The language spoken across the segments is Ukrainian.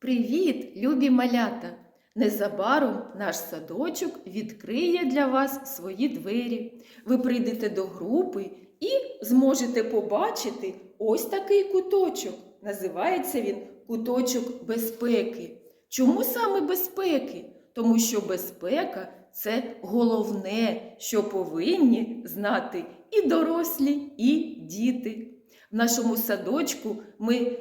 Привіт, любі малята! Незабаром наш садочок відкриє для вас свої двері. Ви прийдете до групи і зможете побачити ось такий куточок. Називається він куточок безпеки. Чому саме безпеки? Тому що безпека це головне, що повинні знати і дорослі, і діти. В нашому садочку ми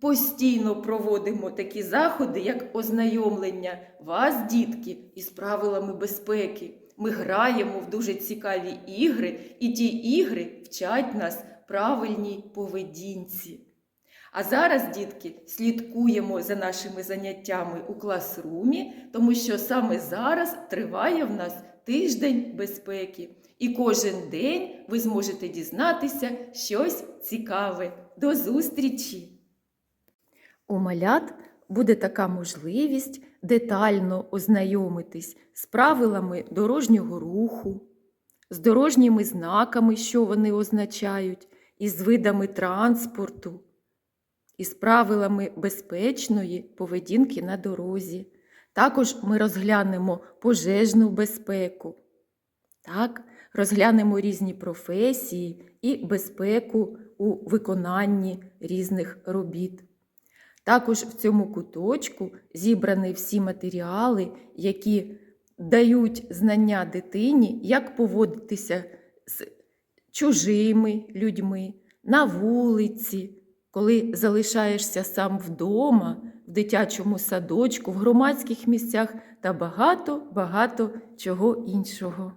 постійно проводимо такі заходи, як ознайомлення вас, дітки, із правилами безпеки. Ми граємо в дуже цікаві ігри, і ті ігри вчать нас правильній поведінці. А зараз, дітки, слідкуємо за нашими заняттями у класрумі, тому що саме зараз триває в нас тиждень безпеки. І кожен день ви зможете дізнатися щось цікаве. До зустрічі! У малят буде така можливість детально ознайомитись з правилами дорожнього руху, з дорожніми знаками, що вони означають, із видами транспорту, із правилами безпечної поведінки на дорозі. Також ми розглянемо пожежну безпеку. Так, розглянемо різні професії і безпеку у виконанні різних робіт. Також в цьому куточку зібрані всі матеріали, які дають знання дитині, як поводитися з чужими людьми на вулиці, коли залишаєшся сам вдома, в дитячому садочку, в громадських місцях та багато-багато чого іншого.